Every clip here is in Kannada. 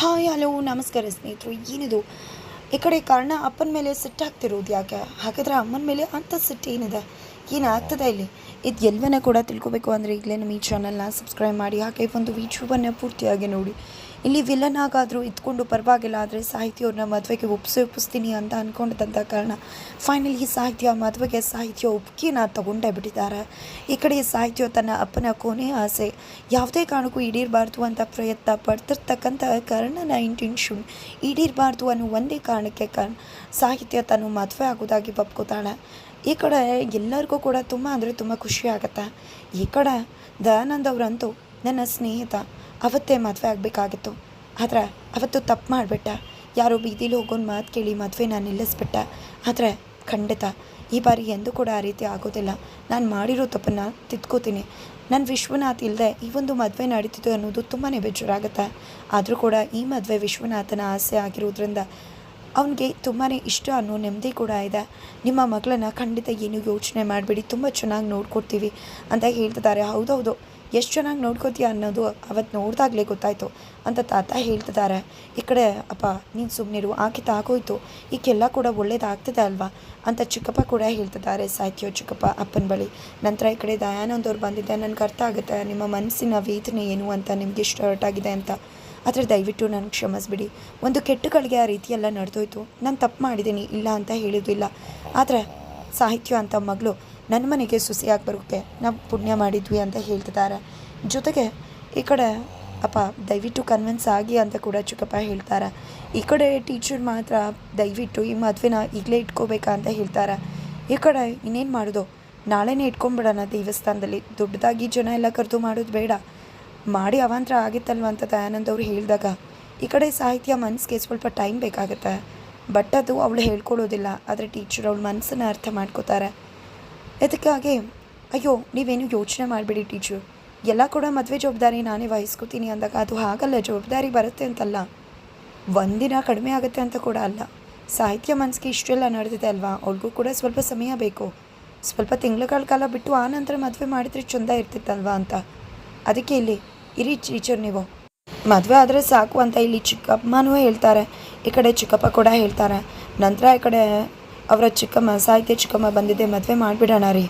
ಹಾಯ್, ಹಲೋ, ನಮಸ್ಕಾರ ಸ್ನೇಹಿತರು, ಏನಿದು? ಈ ಕಡೆ ಕಾರಣ ಅಪ್ಪನ ಮೇಲೆ ಸಿಟ್ಟಾಗ್ತಿರೋದು ಯಾಕೆ? ಹಾಗಾದ್ರೆ ಅಮ್ಮನ ಮೇಲೆ ಅಂಥ ಸಿಟ್ಟು ಏನಿದೆ? ಏನಾಗ್ತದೆ ಇಲ್ಲಿ? ಇದು ಎಲ್ಲವನ್ನ ಕೂಡ ತಿಳ್ಕೊಬೇಕು ಅಂದರೆ ಈಗಲೇ ನಮ್ಮ ಈ ಚಾನಲ್ನ ಸಬ್ಸ್ಕ್ರೈಬ್ ಮಾಡಿ, ಹಾಗೆ ಒಂದು ವಿಡಿಯೋವನ್ನು ಪೂರ್ತಿಯಾಗಿ ನೋಡಿ. ಇಲ್ಲಿ ವಿಲನ್ ಆಗಾದರೂ ಇದ್ಕೊಂಡು ಪರವಾಗಿಲ್ಲ, ಆದರೆ ಸಾಹಿತ್ಯವ್ರನ್ನ ಮದುವೆಗೆ ಒಪ್ಸಿ, ಒಪ್ಪಿಸ್ತೀನಿ ಅಂತ ಅಂದ್ಕೊಂಡಿದ್ದಂಥ ಕಾರಣ ಫೈನಲಿ ಸಾಹಿತ್ಯ ಮದುವೆಗೆ ಸಾಹಿತ್ಯ ಒಪ್ಪಿಗೆನ ತಗೊಂಡೇ ಬಿಟ್ಟಿದ್ದಾರೆ. ಈ ಕಡೆ ಸಾಹಿತ್ಯ ತನ್ನ ಅಪ್ಪನ ಕೊನೆಯ ಆಸೆ, ಯಾವುದೇ ಕಾರಣಕ್ಕೂ ಈಡೇರಬಾರ್ದು ಅಂತ ಪ್ರಯತ್ನ ಪಡ್ತಿರ್ತಕ್ಕಂಥ ಕರ್ಣನ ಇಂಟೆನ್ಷನ್ ಈಡೇರಬಾರ್ದು ಅನ್ನೋ ಒಂದೇ ಕಾರಣಕ್ಕೆ ಕಾರಣ ಸಾಹಿತ್ಯ ತಾನು ಮದುವೆ ಆಗೋದಾಗಿ ಒಪ್ಕೋತಾಳೆ. ಈ ಕಡೆ ಎಲ್ಲರಿಗೂ ಕೂಡ ತುಂಬ ಅಂದರೆ ತುಂಬ ಖುಷಿ ಆಗುತ್ತೆ. ಈ ಕಡೆ ದಯಾನಂದ್ ಅವರಂತೂ ನನ್ನ ಸ್ನೇಹಿತ ಅವತ್ತೇ ಮದುವೆ ಆಗಬೇಕಾಗಿತ್ತು. ಆದರೆ ಅವತ್ತು ತಪ್ಪು ಮಾಡಿಬಿಟ್ಟ. ಯಾರೋ ಬೀದಿಲಿ ಹೋಗೋನ್ ಮಾತು ಕೇಳಿ ಮದುವೆ ನಾನು ನಿಲ್ಲಿಸ್ಬಿಟ್ಟ. ಆದರೆ ಖಂಡಿತ ಈ ಬಾರಿ ಎಂದೂ ಕೂಡ ಆ ರೀತಿ ಆಗೋದಿಲ್ಲ. ನಾನು ಮಾಡಿರೋ ತಪ್ಪನ್ನು ತಿದ್ಕೋತೀನಿ. ನನ್ನ ವಿಶ್ವನಾಥ್ ಇಲ್ಲದೆ ಈ ಒಂದು ಮದುವೆ ನಡೀತಿತ್ತು ಅನ್ನೋದು ತುಂಬಾ ಬೇಜಾರಾಗುತ್ತೆ. ಆದರೂ ಕೂಡ ಈ ಮದುವೆ ವಿಶ್ವನಾಥನ ಆಸೆ ಆಗಿರೋದ್ರಿಂದ ಅವನಿಗೆ ತುಂಬಾ ಇಷ್ಟ ಅನ್ನೋ ನೆಮ್ಮದಿ ಕೂಡ ಇದೆ. ನಿಮ್ಮ ಮಗಳನ್ನ ಖಂಡಿತ ಏನು ಯೋಚನೆ ಮಾಡಬೇಡಿ. ತುಂಬ ಚೆನ್ನಾಗಿ ನೋಡ್ಕೊಡ್ತೀವಿ ಅಂತ ಹೇಳ್ತಿದ್ದಾರೆ ಹೌದೌದು. ಎಷ್ಟು ಚೆನ್ನಾಗಿ ನೋಡ್ಕೋತೀಯ ಅನ್ನೋದು ಅವತ್ತು ನೋಡಿದಾಗಲೇ ಗೊತ್ತಾಯಿತು ಅಂತ ತಾತ ಹೇಳ್ತಿದ್ದಾರೆ ಈ ಕಡೆ, ಅಪ್ಪ, ನೀನು ಸುಮ್ಮನಿರು ಆಕೆ ಆಗೋಯ್ತು ಈಕೆಲ್ಲ ಕೂಡ ಒಳ್ಳೇದಾಗ್ತದೆ ಅಲ್ವಾ? ಅಂತ ಚಿಕ್ಕಪ್ಪ ಕೂಡ ಹೇಳ್ತಿದ್ದಾರೆ ಸಾಹಿತ್ಯೋ ಚಿಕ್ಕಪ್ಪ, ಅಪ್ಪನ ಬಳಿ. ನಂತರ ಈ ಕಡೆ ದಯಾನಂದವ್ರು ಬಂದಿದ್ದೆ. ನನಗೆ ಅರ್ಥ ಆಗುತ್ತೆ. ನಿಮ್ಮ ಮನಸ್ಸಿನ ವೇದನೆ ಏನು ಅಂತ ನಿಮಗೆ ಹರ್ಟ್ ಆಗಿದೆ ಅಂತ. ಆದರೆ ದಯವಿಟ್ಟು ನನಗೆ ಕ್ಷಮಿಸ್ಬಿಡಿ. ಒಂದು ಕೆಟ್ಟುಗಳಿಗೆ ಆ ರೀತಿಯೆಲ್ಲ ನಡೆದೋಯ್ತು. ನಾನು ತಪ್ಪು ಮಾಡಿದ್ದೀನಿ ಇಲ್ಲ ಅಂತ ಹೇಳೋದಿಲ್ಲ. ಆದರೆ ಸಾಹಿತ್ಯ ಅಂತ ಮಗಳು ನನ್ನ ಮನೆಗೆ ಸುಸಿಯಾಗಿ ಬರೋಕ್ಕೆ ನಾವು ಪುಣ್ಯ ಮಾಡಿದ್ವಿ ಅಂತ ಹೇಳ್ತಿದ್ದಾರೆ. ಜೊತೆಗೆ ಈ ಕಡೆ ಅಪ್ಪ, ದಯವಿಟ್ಟು ಕನ್ವಿನ್ಸ್ ಆಗಿ ಅಂತ ಕೂಡ ಚಿಕ್ಕಪ್ಪ ಹೇಳ್ತಾರೆ. ಈ ಕಡೆ ಟೀಚರ್ ಮಾತ್ರ ದಯವಿಟ್ಟು ಈ ಮದುವೆನ ಈಗಲೇ ಇಟ್ಕೋಬೇಕಾ ಅಂತ ಹೇಳ್ತಾರೆ. ಈ ಕಡೆ ಇನ್ನೇನು ಮಾಡೋದು? ನಾಳೆನೇ ಇಟ್ಕೊಂಬಿಡೋಣ ದೇವಸ್ಥಾನದಲ್ಲಿ. ದೊಡ್ಡದಾಗಿ ಜನ ಎಲ್ಲ ಕರೆದು ಮಾಡೋದು ಬೇಡ. ಮಾಡಿ ಅವಾಂತರ ಆಗಿತ್ತಲ್ವ ಅಂತ ದಯಾನಂದ್ ಅವ್ರು ಹೇಳಿದಾಗ, ಈ ಕಡೆ ಸಾಹಿತ್ಯ ಮನಸ್ಸಿಗೆ ಸ್ವಲ್ಪ ಟೈಮ್ ಬೇಕಾಗುತ್ತೆ. ಬಟ್ ಅದು ಅವಳು ಹೇಳ್ಕೊಳ್ಳೋದಿಲ್ಲ. ಆದರೆ ಟೀಚರ್ ಅವಳು ಮನಸ್ಸನ್ನು ಅರ್ಥ ಮಾಡ್ಕೋತಾರೆ. ಇದಕ್ಕಾಗಿ ಅಯ್ಯೋ, ನೀವೇನು ಯೋಚನೆ ಮಾಡಬೇಡಿ ಟೀಚರ್. ಎಲ್ಲ ಕೂಡ ಮದುವೆ ಜವಾಬ್ದಾರಿ ನಾನೇ ವಹಿಸ್ಕೋತೀನಿ ಅಂದಾಗ ಅದು ಹಾಗಲ್ಲ, ಜವಾಬ್ದಾರಿ ಬರುತ್ತೆ ಅಂತಲ್ಲ. ಒಂದಿನ ಕಡಿಮೆ ಆಗುತ್ತೆ ಅಂತ ಕೂಡ ಅಲ್ಲ. ಸಾಹಿತ್ಯ ಮನಸ್ಸಿಗೆ ಇಷ್ಟೆಲ್ಲ ನಡೆದಿದೆ ಅಲ್ವಾ? ಅವ್ರಿಗೂ ಕೂಡ ಸ್ವಲ್ಪ ಸಮಯ ಬೇಕು. ಸ್ವಲ್ಪ ತಿಂಗಳುಗಳ ಕಾಲ ಬಿಟ್ಟು ಆ ನಂತರ ಮದುವೆ ಮಾಡಿದ್ರೆ ಚಂದ ಇರ್ತಿತ್ತಲ್ವಾ ಅಂತ. ಅದಕ್ಕೆ ಇಲ್ಲಿ ಇರಿ ಟೀಚರ್ ನೀವು. ಮದುವೆ ಆದರೆ ಸಾಕು ಅಂತ ಇಲ್ಲಿ ಚಿಕ್ಕಮ್ಮನೂ ಹೇಳ್ತಾರೆ. ಈ ಕಡೆ ಚಿಕ್ಕಪ್ಪ ಕೂಡ ಹೇಳ್ತಾರೆ. ನಂತರ ಈ ಕಡೆ ಅವರ ಚಿಕ್ಕಮ್ಮ ಸಾಹಿತ್ಯ ಚಿಕ್ಕಮ್ಮ ಬಂದಿದ್ದೆ ಮದುವೆ ಮಾಡಿಬಿಡೋಣ ರೀ.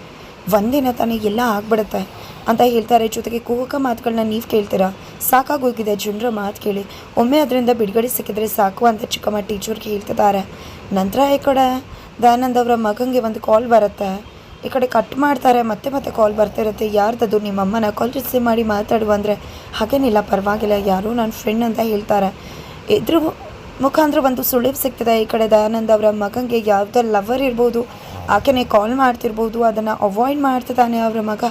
ಒಂದಿನ ತಾನೇ ಎಲ್ಲ ಆಗ್ಬಿಡುತ್ತೆ. ಅಂತ ಹೇಳ್ತಾರೆ, ಜೊತೆಗೆ ಕೂಗಕ ಮಾತುಗಳನ್ನ ನೀವು ಕೇಳ್ತೀರಾ? ಸಾಕಾಗೋಗಿದೆ ಜನರ ಮಾತು ಕೇಳಿ. ಒಮ್ಮೆ ಅದರಿಂದ ಬಿಡುಗಡೆ ಸಿಕ್ಕಿದ್ರೆ ಸಾಕು ಅಂತ ಚಿಕ್ಕಮ್ಮ ಟೀಚರ್ಗೆ ಹೇಳ್ತಿದ್ದಾರೆ. ನಂತರ ಈ ಕಡೆ ದಯಾನಂದ್ ಅವರ ಮಗಂಗೆ ಒಂದು ಕಾಲ್ ಬರುತ್ತೆ. ಈ ಕಡೆ ಕಟ್ ಮಾಡ್ತಾರೆ, ಮತ್ತೆ ಮತ್ತೆ ಕಾಲ್ ಬರ್ತಿರುತ್ತೆ. ಯಾರ್ದದು? ನಿಮ್ಮ ಅಮ್ಮನ ಕಾಲ್ ರಿಸೀವ್ ಮಾಡಿ ಮಾತಾಡುವ ಅಂದರೆ ಹಾಗೇನಿಲ್ಲ, ಪರವಾಗಿಲ್ಲ, ಯಾರು ನನ್ನ ಫ್ರೆಂಡ್ ಅಂತ ಹೇಳ್ತಾರೆ. ಇದ್ರ ಮುಖಾಂತರ ಒಂದು ಸುಳಿವು ಸಿಗ್ತದೆ. ಈ ಕಡೆ ದಯಾನಂದ್ ಅವರ ಮಗನಿಗೆ ಯಾವುದೋ ಲವರ್ ಇರ್ಬೋದು. ಆಕೆನೇ ಕಾಲ್ ಮಾಡ್ತಿರ್ಬೋದು. ಅದನ್ನು ಅವಾಯ್ಡ್ ಮಾಡ್ತಿದ್ದಾನೆ ಅವರ ಮಗ.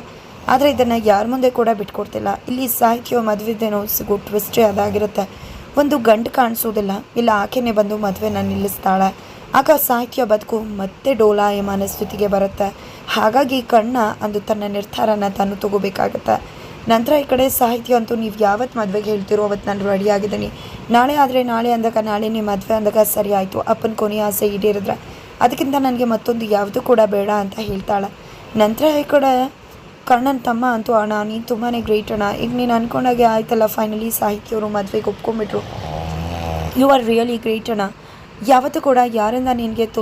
ಆದರೆ ಇದನ್ನು ಯಾರ ಮುಂದೆ ಕೂಡ ಬಿಟ್ಕೊಡ್ತಿಲ್ಲ. ಇಲ್ಲಿ ಸಾಹಿತ್ಯ ಮದುವೆದೇನೋ ಸಿಗು ಟ್ವಿಸ್ಟೇ ಅದಾಗಿರುತ್ತೆ. ಒಂದು ಗಂಟು ಕಾಣಿಸೋದಿಲ್ಲ. ಇಲ್ಲ, ಆಕೆನೇ ಬಂದು ಮದುವೆನ ನಿಲ್ಲಿಸ್ತಾಳೆ. ಆಗ ಸಾಹಿತ್ಯ ಬದುಕು ಮತ್ತೆ ಡೋಲಾಯಮಾನ ಸ್ಥಿತಿಗೆ ಬರುತ್ತೆ. ಹಾಗಾಗಿ ಕಣ್ಣ ಅಂದು ತನ್ನ ನಿರ್ಧಾರನ ತಾನು ತಗೋಬೇಕಾಗತ್ತೆ. ನಂತರ ಈ ಕಡೆ ಸಾಹಿತ್ಯ ಅಂತೂ ನೀವು ಯಾವತ್ತು ಮದುವೆಗೆ ಹೇಳ್ತಿರೋ ಅವತ್ತು ನಾನು ರೆಡಿ ಆಗಿದ್ದೀನಿ. ನಾಳೆ ಆದರೆ ನಾಳೆ ಅಂದಾಗ ನಾಳೆನೇ ಮದುವೆ ಅಂದಾಗ ಸರಿ ಆಯಿತು. ಅಪ್ಪನ ಕೊನೆಯ ಆಸೆ ಈಡೇರಿದ್ರೆ ಅದಕ್ಕಿಂತ ನನಗೆ ಮತ್ತೊಂದು ಯಾವುದು ಕೂಡ ಬೇಡ ಅಂತ ಹೇಳ್ತಾಳೆ. ನಂತರ ಈ ಕಡೆ ಕಣ್ಣನ ತಮ್ಮ ಅಂತೂ ಅಣ್ಣ ನೀನು ತುಂಬಾ ಗ್ರೇಟ್ ಅಣ್ಣ. ಈಗ ನೀನು ಅಂದ್ಕೊಂಡಾಗೆ ಆಯ್ತಲ್ಲ ಫೈನಲಿ ಸಾಹಿತ್ಯವರು ಮದುವೆಗೆ ಒಪ್ಕೊಂಡ್ಬಿಟ್ರು. ಯು ಆರ್ ರಿಯಲಿ ಗ್ರೇಟ್ ಅಣ್ಣ. ಯಾವತ್ತೂ ಕೂಡ ಯಾರಿಂದ ನಿನಗೆ ತೊ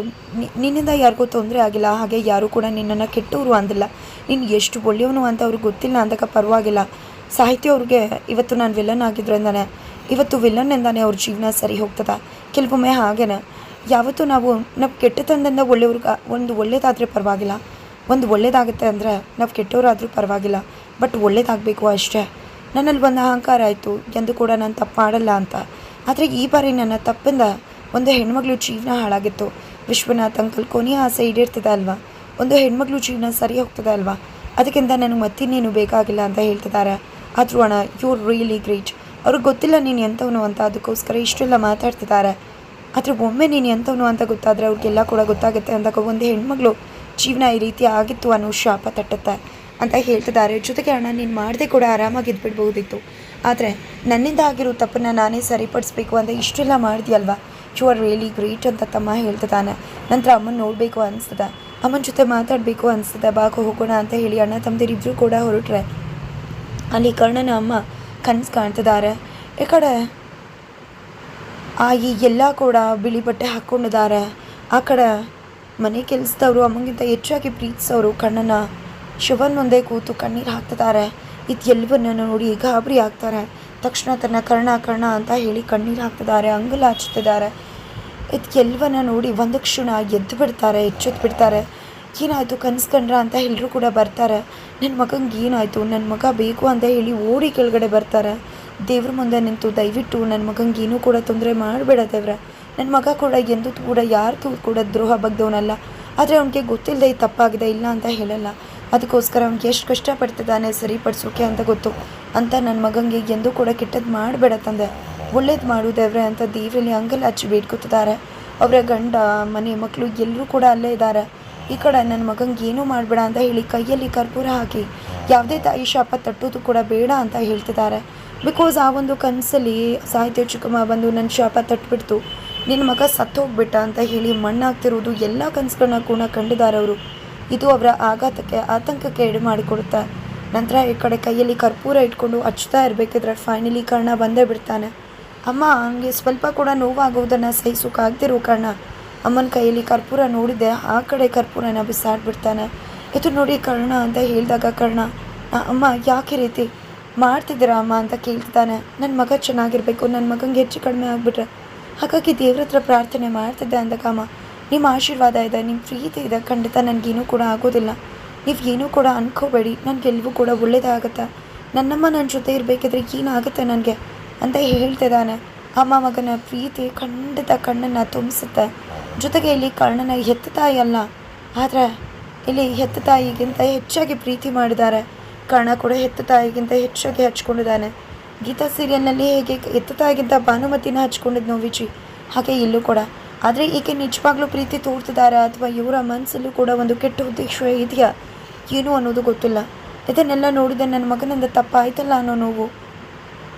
ನಿನ್ನಿಂದ ಯಾರಿಗೂ ತೊಂದರೆ ಆಗಿಲ್ಲ, ಹಾಗೆ ಯಾರೂ ಕೂಡ ನಿನ್ನನ್ನು ಕೆಟ್ಟವರು ಅಂದಿಲ್ಲ. ನೀನು ಎಷ್ಟು ಒಳ್ಳೆಯವನು ಅಂತ ಅವ್ರಿಗೆ ಗೊತ್ತಿಲ್ಲ, ಅಂದಾಗ ಪರವಾಗಿಲ್ಲ. ಸಾಹಿತ್ಯ ಅವ್ರಿಗೆ ಇವತ್ತು ನಾನು ವಿಲನ್ ಆಗಿದ್ರಿಂದಾನೆ, ಇವತ್ತು ವಿಲನ್ ಎಂದಾನೆ ಅವ್ರ ಜೀವನ ಸರಿ ಹೋಗ್ತದ. ಕೆಲವೊಮ್ಮೆ ಹಾಗೇನೆ. ಯಾವತ್ತೂ ನಾವು ನಾವು ಕೆಟ್ಟತನದಿಂದ ಒಳ್ಳೆಯವ್ರಿಗೆ, ಒಂದು ಒಳ್ಳೇದಾದರೆ ಪರವಾಗಿಲ್ಲ. ಒಂದು ಒಳ್ಳೇದಾಗುತ್ತೆ ಅಂದರೆ ನಾವು ಕೆಟ್ಟವರಾದರೂ ಪರವಾಗಿಲ್ಲ. ಬಟ್ ಒಳ್ಳೇದಾಗಬೇಕು ಅಷ್ಟೇ. ನನ್ನಲ್ಲಿ ಒಂದು ಅಹಂಕಾರ ಆಯಿತು, ಎಂದು ಕೂಡ ನಾನು ತಪ್ಪು ಮಾಡಲ್ಲ ಅಂತ. ಆದರೆ ಈ ಬಾರಿ ನನ್ನ ತಪ್ಪಿಂದ ಒಂದು ಹೆಣ್ಮಗಳು ಜೀವನ ಹಾಳಾಗಿತ್ತು. ವಿಶ್ವನಾಥ್ ಅಂಕಲ್ ಕೊನೆಯ ಆಸೆ ಈಡೇರ್ತದೆ ಅಲ್ವಾ? ಒಂದು ಹೆಣ್ಮಗಳು ಜೀವನ ಸರಿ ಹೋಗ್ತದೆ ಅಲ್ವಾ? ಅದಕ್ಕಿಂತ ನನಗೆ ಮತ್ತಿನ್ನೇನು ಬೇಕಾಗಿಲ್ಲ ಅಂತ ಹೇಳ್ತಿದ್ದಾರೆ. ಆದರೂ ಅಣ್ಣ ಯು ರಿಯಲಿ ಗ್ರೇಟ್ ಅವ್ರಿಗೆ ಗೊತ್ತಿಲ್ಲ ನೀನು ಎಂಥವನು ಅಂತ, ಅದಕ್ಕೋಸ್ಕರ ಇಷ್ಟೆಲ್ಲ ಮಾತಾಡ್ತಿದ್ದಾರೆ. ಆದರೆ ಒಮ್ಮೆ ನೀನು ಎಂಥವನು ಅಂತ ಗೊತ್ತಾದರೆ ಅವ್ರಿಗೆಲ್ಲ ಕೂಡ ಗೊತ್ತಾಗುತ್ತೆ ಅಂತ ಒಂದು ಹೆಣ್ಮಗಳು ಜೀವನ ಈ ರೀತಿ ಆಗಿತ್ತು ಅನ್ನೋ ಶಾಪ ತಟ್ಟುತ್ತೆ ಅಂತ ಹೇಳ್ತಿದ್ದಾರೆ. ಜೊತೆಗೆ ಅಣ್ಣ, ನೀನು ಮಾಡದೆ ಕೂಡ ಆರಾಮಾಗಿ ಇದ್ಬಿಡ್ಬೋದಿತ್ತು. ಆದರೆ ನನ್ನಿಂದ ಆಗಿರೋ ತಪ್ಪನ್ನು ನಾನೇ ಸರಿಪಡಿಸ್ಬೇಕು ಅಂತ ಇಷ್ಟೆಲ್ಲ ಮಾಡಿದ್ಯಲ್ವಾ? ಯು ಆರ್ ರಿಯಲಿ ಗ್ರೇಟ್ ಅಂತ ತಮ್ಮ ಹೇಳ್ತಿದ್ದಾನೆ. ನಂತರ ಅಮ್ಮನ ನೋಡಬೇಕು ಅನಿಸ್ತದೆ. ಅಮ್ಮನ ಜೊತೆ ಮಾತಾಡಬೇಕು ಅನಿಸ್ತದೆ. ಬಾಕು ಹೋಗೋಣ ಅಂತ ಹೇಳಿ ಅಣ್ಣ ತಮ್ಮದಿರಿಬ್ಬರು ಕೂಡ ಹೊರಟ್ರೆ. ಅಲ್ಲಿ ಕರ್ಣನ ಅಮ್ಮ ಕನಸು ಕಾಣ್ತಿದ್ದಾರೆ. ಈ ಕಡೆ ಆಗಿ ಎಲ್ಲ ಕೂಡ ಬಿಳಿ ಬಟ್ಟೆ ಹಾಕ್ಕೊಂಡಿದ್ದಾರೆ. ಆ ಕಡೆ ಮನೆ ಕೆಲಸದವರು, ಅಮ್ಮಗಿಂತ ಹೆಚ್ಚಾಗಿ ಪ್ರೀತಿಸೋರು ಕಣ್ಣನ ಶಿವನ್ ಮುಂದೆ ಕೂತು ಕಣ್ಣೀರು ಹಾಕ್ತಿದ್ದಾರೆ. ಇದು ಎಲ್ಲವನ್ನ ನೋಡಿ ಗಾಬರಿ ಆಗ್ತಾರೆ. ತಕ್ಷಣ ತನ್ನ ಕರ್ಣ ಕರ್ಣ ಅಂತ ಹೇಳಿ ಕಣ್ಣೀರು ಹಾಕ್ತಿದ್ದಾರೆ. ಅಂಗಲ ಹಚ್ತಿದ್ದಾರೆ ಇದು ಎಲ್ಲವನ್ನ ನೋಡಿ ಒಂದು ಕ್ಷಣ ಎದ್ದು ಬಿಡ್ತಾರೆ ಎಚ್ಚೆತ್ತು ಬಿಡ್ತಾರೆ. ಏನಾಯಿತು ಕನ್ಸ್ಕಂಡ್ರ ಅಂತ ಎಲ್ಲರೂ ಕೂಡ ಬರ್ತಾರೆ. ನನ್ನ ಮಗಂಗೆ ಏನಾಯಿತು ನನ್ನ ಮಗ ಬೇಕು ಅಂತ ಹೇಳಿ ಓಡಿ ಕೆಳಗಡೆ ಬರ್ತಾರೆ. ದೇವ್ರ ಮುಂದೆ ನಿಂತು ದಯವಿಟ್ಟು ನನ್ನ ಮಗಂಗೆ ಏನೂ ಕೂಡ ತೊಂದರೆ ಮಾಡಬೇಡ ದೇವ್ರ. ನನ್ನ ಮಗ ಕೂಡ ಎಂದೂ ಕೂಡ ಯಾರಿಗೂ ಕೂಡ ದ್ರೋಹ ಬಗ್ದವನಲ್ಲ. ಆದರೆ ಅವನಿಗೆ ಗೊತ್ತಿಲ್ಲದೆ ತಪ್ಪಾಗಿದೆ, ಇಲ್ಲ ಅಂತ ಹೇಳಲ್ಲ. ಅದಕ್ಕೋಸ್ಕರ ಅವ್ನಿಗೆ ಎಷ್ಟು ಕಷ್ಟಪಡ್ತಿದ್ದಾನೆ ಸರಿಪಡಿಸೋಕೆ ಅಂತ ಗೊತ್ತು. ಅಂತ ನನ್ನ ಮಗಂಗೆ ಎಂದೂ ಕೂಡ ಕೆಟ್ಟದ್ದು ಮಾಡಬೇಡ ತಂದೆ. ಒಳ್ಳೇದು ಮಾಡು ದೇವ್ರೆ ಅಂತ ದೇವರಲ್ಲಿ ಅಂಗಲ್ ಹಚ್ಚಿ ಬೇಡ್ಕೊತಿದ್ದಾರೆ ಅವರ ಗಂಡ, ಮನೆ ಮಕ್ಕಳು ಎಲ್ಲರೂ ಕೂಡ ಅಲ್ಲೇ ಇದ್ದಾರೆ ಈ ಕಡೆ ನನ್ನ ಮಗಂಗೆ ಏನೂ ಮಾಡಬೇಡ ಅಂತ ಹೇಳಿ ಕೈಯಲ್ಲಿ ಕರ್ಪೂರ ಹಾಕಿ ಯಾವುದೇ ತಾಯಿ ಶಾಪ ತಟ್ಟೋದು ಕೂಡ ಬೇಡ ಅಂತ ಹೇಳ್ತಿದ್ದಾರೆ ಬಿಕಾಸ್ ಆ ಒಂದು ಕನಸಲ್ಲಿ ಸಾಹಿತ್ಯ ಚಿಕ್ಕಮ್ಮ ಬಂದು ನನ್ನ ಶಾಪ ತಟ್ಬಿಡ್ತು. ನಿನ್ನ ಮಗ ಸತ್ತೋಗ್ಬಿಟ್ಟ ಅಂತ ಹೇಳಿ ಮಣ್ಣಾಗ್ತಿರೋದು ಎಲ್ಲ ಕನಸುಗಳನ್ನ ಕೂಡ ಕಂಡಿದ್ದಾರೆ ಅವರು. ಇದು ಅವರ ಆಘಾತಕ್ಕೆ, ಆತಂಕಕ್ಕೆ ಎಡೆ ಮಾಡಿಕೊಡುತ್ತೆ. ನಂತರ ಈ ಕಡೆ ಕೈಯಲ್ಲಿ ಕರ್ಪೂರ ಇಟ್ಕೊಂಡು ಹಚ್ತಾ ಇರಬೇಕಿದ್ರೆ ಫೈನಲಿ ಕರ್ಣ ಬಂದೇ ಬಿಡ್ತಾನೆ. ಅಮ್ಮ, ಹಂಗೆ ಸ್ವಲ್ಪ ಕೂಡ ನೋವಾಗುವುದನ್ನು ಸಹಿಸೋಕ್ಕಾಗ್ದಿರೋ ಕಾರಣ ಅಮ್ಮನ ಕೈಯಲ್ಲಿ ಕರ್ಪೂರ ನೋಡಿದೆ, ಆ ಕಡೆ ಕರ್ಪೂರನ ಬಿಸಾಡ್ಬಿಡ್ತಾನೆ. ಇದು ನೋಡಿ ಕರ್ಣ ಅಂತ ಹೇಳಿದಾಗ ಕರ್ಣ ಅಮ್ಮ, ಯಾಕೆ ರೀತಿ? ಮಾಡ್ತಿದ್ದೀರಾ ಅಮ್ಮ? ಅಂತ ಕೇಳ್ತಿದ್ದಾನೆ. ನನ್ನ ಮಗ ಚೆನ್ನಾಗಿರಬೇಕು ನನ್ನ ಮಗಂಗೆ ಹೆಚ್ಚು ಕಡಿಮೆ ಆಗಿಬಿಟ್ರೆ. ಹಾಗಾಗಿ ದೇವ್ರ ಹತ್ರ ಪ್ರಾರ್ಥನೆ ಮಾಡ್ತಿದ್ದೆ ಅಂದಾಗ, ಅಮ್ಮ, ನಿಮ್ಮ ಆಶೀರ್ವಾದ ಇದೆ, ನಿಮ್ಮ ಪ್ರೀತಿ ಇದೆ, ಖಂಡಿತ ನನಗೇನೂ ಕೂಡ ಆಗೋದಿಲ್ಲ. ನೀವು ಏನೂ ಕೂಡ ಅನ್ಕೋಬೇಡಿ, ನನಗೆಲ್ವೂ ಕೂಡ ಒಳ್ಳೇದಾಗುತ್ತೆ. ನನ್ನಮ್ಮ ನನ್ನ ಜೊತೆ ಇರಬೇಕಿದ್ರೆ ಏನಾಗುತ್ತೆ ನನಗೆ? ಅಂತ ಹೇಳ್ತಿದ್ದಾನೆ. ಅಮ್ಮ ಮಗನ ಪ್ರೀತಿ ಖಂಡಿತ ಕಣ್ಣನ್ನು ತುಂಬಿಸುತ್ತೆ. ಜೊತೆಗೆ ಇಲ್ಲಿ ಕರ್ಣನ ಹೆತ್ತ ತಾಯಿ ಅಲ್ಲ. ಆದರೆ ಇಲ್ಲಿ ಹೆತ್ತ ತಾಯಿಗಿಂತ ಹೆಚ್ಚಾಗಿ ಪ್ರೀತಿ ಮಾಡಿದ್ದಾರೆ. ಕರ್ಣ ಕೂಡ ಹೆತ್ತ ತಾಯಿಗಿಂತ ಹೆಚ್ಚಾಗಿ ಹಚ್ಕೊಂಡಿದ್ದಾನೆ. ಗೀತಾ ಸೀರಿಯಲ್ನಲ್ಲಿ ಹೇಗೆ ಹೆತ್ತ ತಾಯಿಗಿಂತ ಭಾನುಮತಿನ ಹಚ್ಕೊಂಡಿದ್ದು ನೋವಿಜಿ ಹಾಗೆ ಇಲ್ಲೂ ಕೂಡ. ಆದರೆ ಈಕೆ ನಿಜವಾಗ್ಲೂ ಪ್ರೀತಿ ತೋರ್ತಿದ್ದಾರೆ ಅಥವಾ ಇವರ ಮನಸ್ಸಲ್ಲೂ ಕೂಡ ಒಂದು ಕೆಟ್ಟ ಉದ್ದೇಶ ಇದೆಯಾ? ಏನು ಅನ್ನೋದು ಗೊತ್ತಿಲ್ಲ. ಇದನ್ನೆಲ್ಲ ನೋಡಿದೆ ನನ್ನ ಮಗನಿಂದ ತಪ್ಪಾಯ್ತಲ್ಲ ಅನ್ನೋ ನೋವು.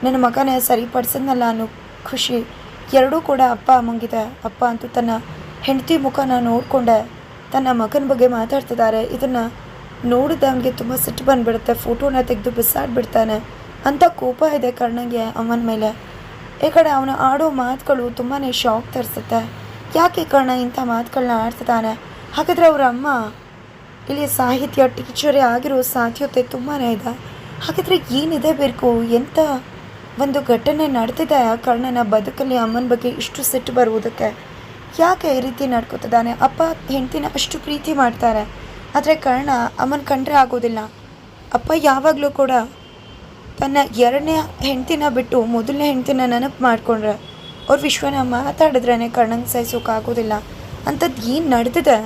ನನ್ನ ಮಗನೇ ಸರಿಪಡಿಸಿದ್ನಲ್ಲ ಅನ್ನೋ ಖುಷಿ ಎರಡೂ ಕೂಡ ಅಪ್ಪ ಅಮ್ಮಂಗಿದೆ. ಅಪ್ಪ ಅಂತೂ ತನ್ನ ಹೆಂಡತಿ ಮುಖನ ನೋಡಿಕೊಂಡೆ. ತನ್ನ ಮಗನ ಬಗ್ಗೆ ಮಾತಾಡ್ತಿದ್ದಾರೆ. ಇದನ್ನು ನೋಡಿದ ಅವನಿಗೆ ತುಂಬ ಸಿಟ್ಟು ಬಂದುಬಿಡುತ್ತೆ. ಫೋಟೋನ ತೆಗೆದು ಬಿಸಾಡ್ಬಿಡ್ತಾನೆ. ಅಂಥ ಕೋಪ ಇದೆ ಕರ್ಣಂಗೆ ಅಮ್ಮನ ಮೇಲೆ. ಈ ಕಡೆ ಅವನು ಆಡೋ ಮಾತುಗಳು ತುಂಬಾ ಶಾಕ್ ತರಿಸುತ್ತೆ. ಯಾಕೆ ಕರ್ಣ ಇಂಥ ಮಾತುಗಳನ್ನ ಆಡ್ತಿದ್ದಾನೆ? ಹಾಗಾದರೆ ಅವರ ಅಮ್ಮ ಇಲ್ಲಿ ಸಾಹಿತ್ಯ ಟೀಚರೇ ಆಗಿರೋ ಸಾಧ್ಯತೆ ತುಂಬಾ ಇದೆ. ಹಾಗಾದರೆ ಏನಿದೆ ಬೇಕು ಎಂಥ ಒಂದು ಘಟನೆ ನಡೆದಿದೆ. ಆ ಕರ್ಣನ ಬದುಕಲ್ಲಿ ಅಮ್ಮನ ಬಗ್ಗೆ ಇಷ್ಟು ಸಿಟ್ಟು ಬರುವುದಕ್ಕೆ ಯಾಕೆ ಈ ರೀತಿ ನಡ್ಕೋತಿದ್ದಾನೆ? ಅಪ್ಪ, ಹೆಂಡತಿನ ಅಷ್ಟು ಪ್ರೀತಿ ಮಾಡ್ತಾರೆ. ಆದರೆ ಕರ್ಣ ಅಮ್ಮನ ಕಂಡ್ರೆ ಆಗೋದಿಲ್ಲ. ಅಪ್ಪ ಯಾವಾಗಲೂ ಕೂಡ ತನ್ನ ಎರಡನೇ ಹೆಂಡ್ತಿನ ಬಿಟ್ಟು ಮೊದಲನೇ ಹೆಂಡತಿನ ನೆನಪು ಮಾಡಿಕೊಂಡ್ರೆ ಅವ್ರ ವಿಶ್ವನ ಮಾತಾಡಿದ್ರೇ ಕರ್ಣಂಗೆ ಸಹಿಸೋಕ್ಕಾಗೋದಿಲ್ಲ ಅಂಥದ್ದು ಏನು ನಡೆದಿದೆ?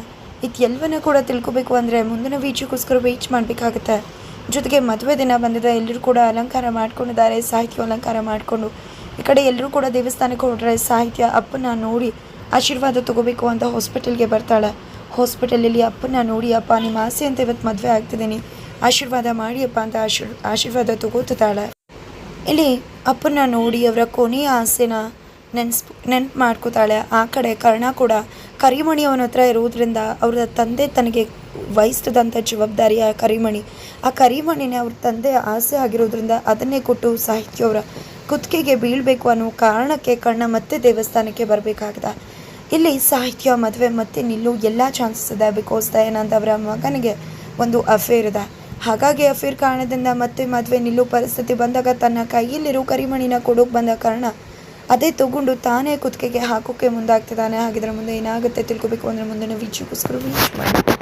ಇದು ಎಲ್ಲವನ್ನೂ ಕೂಡ ತಿಳ್ಕೊಬೇಕು ಅಂದರೆ ಮುಂದಿನ ವೀಚಿಗೋಸ್ಕರ ವೀಚ್ ಮಾಡಬೇಕಾಗುತ್ತೆ. ಜೊತೆಗೆ ಮದುವೆ ದಿನ ಬಂದಿದೆ, ಎಲ್ಲರೂ ಕೂಡ ಅಲಂಕಾರ ಮಾಡ್ಕೊಂಡಿದ್ದಾರೆ, ಸಾಹಿತ್ಯ ಅಲಂಕಾರ ಮಾಡಿಕೊಂಡು. ಈ ಕಡೆ ಎಲ್ಲರೂ ಕೂಡ ದೇವಸ್ಥಾನಕ್ಕೆ ಹೊರಟ್ರೆ ಸಾಹಿತ್ಯ ಅಪ್ಪನ ನೋಡಿ ಆಶೀರ್ವಾದ ತಗೋಬೇಕು ಅಂತ ಹಾಸ್ಪಿಟಲ್ಗೆ ಬರ್ತಾಳೆ. ಹಾಸ್ಪಿಟಲಲ್ಲಿ ಅಪ್ಪನ ನೋಡಿ, ಅಪ್ಪ, ನಿಮ್ಮ ಆಸೆ ಅಂತ ಇವತ್ತು ಮದುವೆ ಆಗ್ತಿದ್ದೀನಿ. ಆಶೀರ್ವಾದ ಮಾಡಿ ಅಪ್ಪ ಅಂತ ಆಶೀರ್, ಆಶೀರ್ವಾದ ತಗೋತಿದ್ದಾಳೆ. ಇಲ್ಲಿ ಅಪ್ಪನ ನೋಡಿ ಅವರ ಕೊನೆಯ ಆಸೆನ ನೆನ್ಸ್, ನೆನ್ಪು ಮಾಡ್ಕೋತಾಳೆ. ಆ ಕಡೆ ಕರ್ಣ ಕೂಡ ಕರಿಮಣಿ ಅವನ ಹತ್ರ ಇರುವುದರಿಂದ ಅವರ ತಂದೆ ತನಗೆ ವಹಿಸ್ತದಂಥ ಜವಾಬ್ದಾರಿ ಆ ಕರಿಮಣಿ. ಆ ಕರಿಮಣಿನೇ ಅವ್ರ ತಂದೆ ಆಸೆ ಆಗಿರೋದ್ರಿಂದ ಅದನ್ನೇ ಕೊಟ್ಟು ಸಾಹಿತ್ಯವರ ಕುತ್ತಿಗೆಗೆ ಬೀಳಬೇಕು ಅನ್ನೋ ಕಾರಣಕ್ಕೆ ಕಣ್ಣ ಮತ್ತೆ ದೇವಸ್ಥಾನಕ್ಕೆ ಬರಬೇಕಾಗಿದೆ. ಇಲ್ಲಿ ಸಾಹಿತ್ಯ ಮದುವೆ ಮತ್ತೆ ನಿಲ್ಲು ಎಲ್ಲ ಚಾನ್ಸಸ್ ಇದೆ ಬಿಕಾಸ್ ದಯಾನಂದ್ ಅವರ ಮಗನಿಗೆ ಒಂದು ಅಫೇರ್ ಇದೆ. ಹಾಗಾಗಿ ಅಫೇರ್ ಕಾರಣದಿಂದ ಮತ್ತೆ ಮದುವೆ ನಿಲ್ಲು ಪರಿಸ್ಥಿತಿ ಬಂದಾಗ ತನ್ನ ಕೈಯಲ್ಲಿರೋ ಕರಿಮಣಿನ ಕೊಡೋಕೆ ಬಂದ ಕಾರಣ ಅದೇ ತಗೊಂಡು ತಾನೇ ಕುತ್ತಿಗೆಗೆ ಹಾಕೋಕೆ ಮುಂದಾಗ್ತಿದ್ದಾನೆ. ಹಾಗಿದ್ರೆ ಮುಂದೆ ಏನಾಗುತ್ತೆ ತಿಳ್ಕೊಬೇಕು ಅಂದರೆ ಮುಂದಿನ ವೀಚಿಗೋಸ್ಕರ ವೀಕ್ಷ ಮಾಡಿ